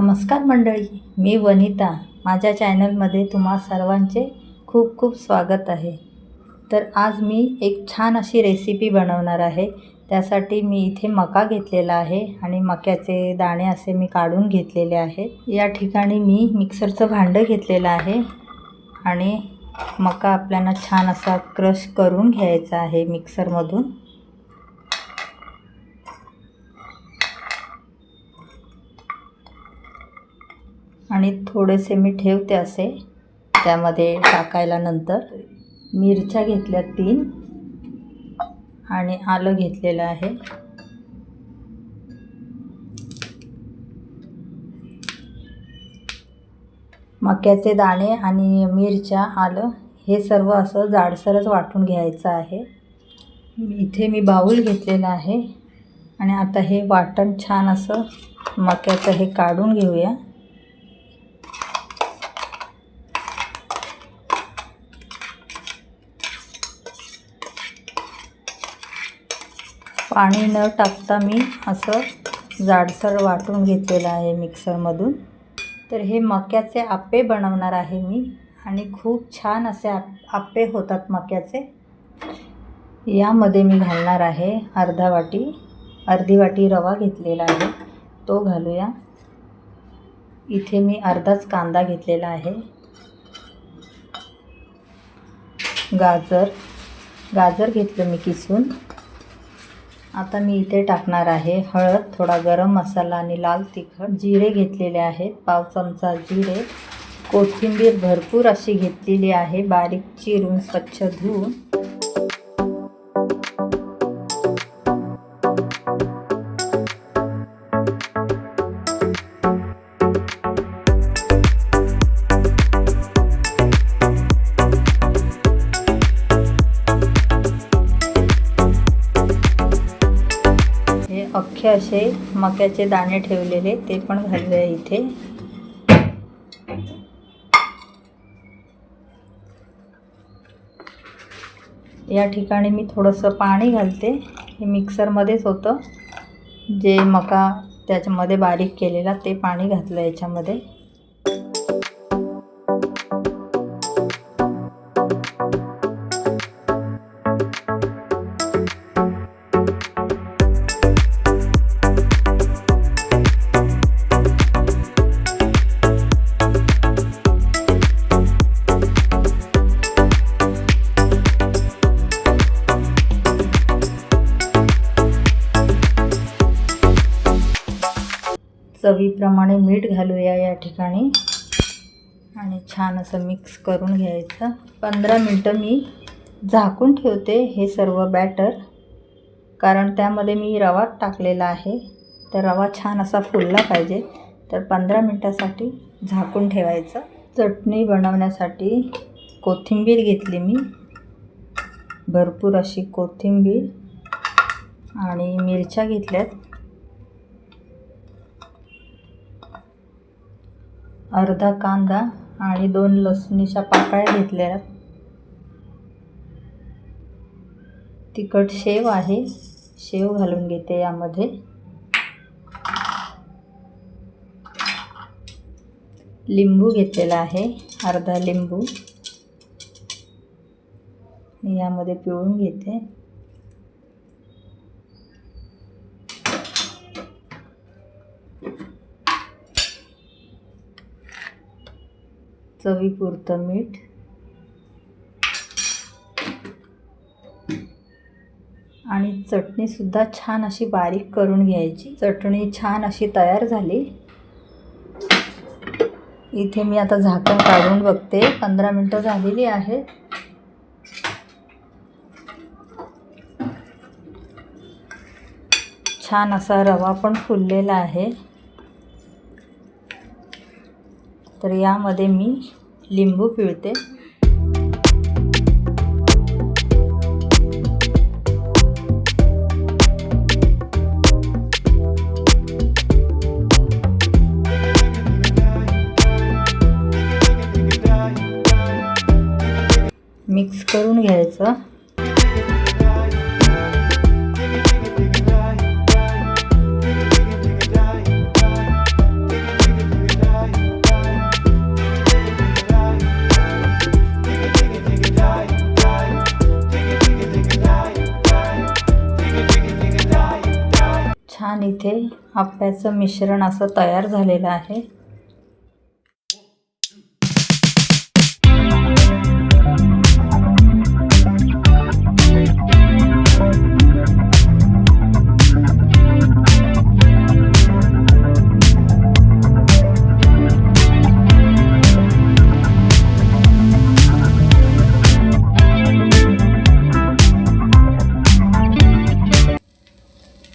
नमस्कार मंडळी मी वनिता. माझ्या चॅनलमध्ये तुम्हा सर्वांचे खूप खूप स्वागत आहे. तर आज मी एक छान अशी रेसिपी बनवणार आहे. त्यासाठी मी इथे मका घेतलेला आहे आणि मक्याचे दाणे असे मी काढून घेतलेले आहे. या ठिकाणी मी मिक्सरचं भांडं घेतलेलं आहे आणि मका आपल्याला छान असा क्रश करून घ्यायचा आहे मिक्सरमधून आणि थोडेसे मी ठेवते असे. त्यामध्ये टाकायला नंतर मिरच्या घेतल्या तीन आणि आलं घेतलेलं आहे. मक्याचे दाणे आणि मिरच्या आलं हे सर्व असं जाडसरच वाटून घ्यायचं आहे. इथे मी बाऊल घेतलेला आहे आणि आता हे वाटण छान असं मक्याचं हे काढून घेऊया. पाणी न टाकता मी असं जाडसर वाटून घेतलेलं आहे मिक्सरमधून. तर हे मक्याचे आप्पे बनवणार आहे मी आणि खूप छान असे आप आप्पे होतात मक्याचे. यामध्ये मी घालणार आहे अर्धा वाटी अर्धी वाटी रवा घेतलेला आहे तो घालूया. इथे मी अर्धाच कांदा घेतलेला आहे. गाजर गाजर घेतलं मी किसून. आता मी इथे टाकणार आहे हळद थोडा गरम मसाला आणि लाल तिखट. जिरे घेतलेले आहेत पाव चमचा जिरे. कोथिंबीर भरपूर अशी घेतलेली आहे बारीक चिरून स्वच्छ धुवून. मुख्य असे मक्याचे दाणे ठेवलेले ते पण घालूया इथे. या ठिकाणी मी थोडंसं पाणी घालते. हे मिक्सरमध्येच होतं. जे मका त्याच्यामध्ये बारीक केलेला ते पाणी घातलं याच्यामध्ये. चवीप्रमाणे मीठ घालूया या ठिकाणी. आणि छान असं मिक्स करून घ्यायचं. पंधरा मिनटं मी झाकून ठेवते हे सर्व बॅटर कारण त्यामध्ये मी रवा टाकलेला आहे. तर रवा छान असा फुलला पाहिजे. तर पंधरा मिनटासाठी झाकून ठेवायचं. चटणी बनवण्यासाठी कोथिंबीर घेतली मी. भरपूर अशी कोथिंबीर आणि मिरच्या घेतल्यात. अर्धा कांदा आणि दोन लसणीच्या पाकळ्या घेतल्या तिखट शेव आहे. शेव घालून घेते यामध्ये. लिंबू घेतलेला आहे. अर्धा लिंबू. यामध्ये पिळून घेते. चवीपुरतं मीठ. आणि चटणीसुद्धा छान अशी बारीक करून घ्यायची. चटणी छान अशी तयार झाली. इथे मी आता झाकण काढून बघते. पंधरा मिनटं झालेली आहेत. छान असा रवा पण फुललेला आहे. तर यामध्ये मी लिंबू पिळते. मिक्स करून घ्यायचं. छान इथे आप्याचं मिश्रण असं तयार झालेलं आहे.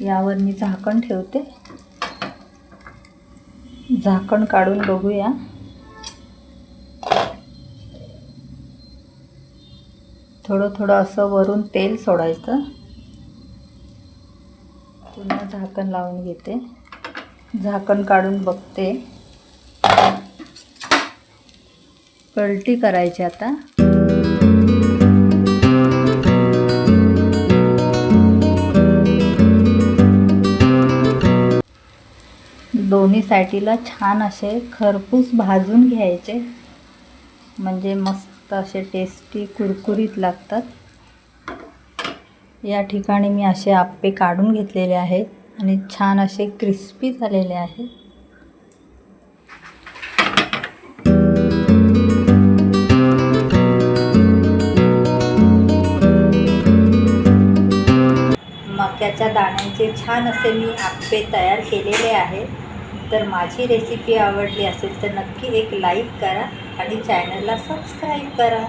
यावर मी झाकण ठेवते. झाकण काढून बघूया. थोडं थोडं असं वरून तेल सोडायचं. पुन्हा झाकण लावून घेते. झाकण काढून बघते. पलटी करायची आता. दोन्ही साईडला छान असे खरपूस भाजून घ्यायचे. म्हणजे मस्त असे टेस्टी कुरकुरीत लागतात. या ठिकाणी मी असे आप्पे काढून घेतलेले आहेत आणि छान असे क्रिस्पी झालेले आहेत. मक्याच्या दाण्यांचे छान असे मी आप्पे तयार केलेले आहेत. तर माझी रेसिपी आवडली असेल तर नक्की एक लाईक करा आणि चॅनलला सबस्क्राईब करा.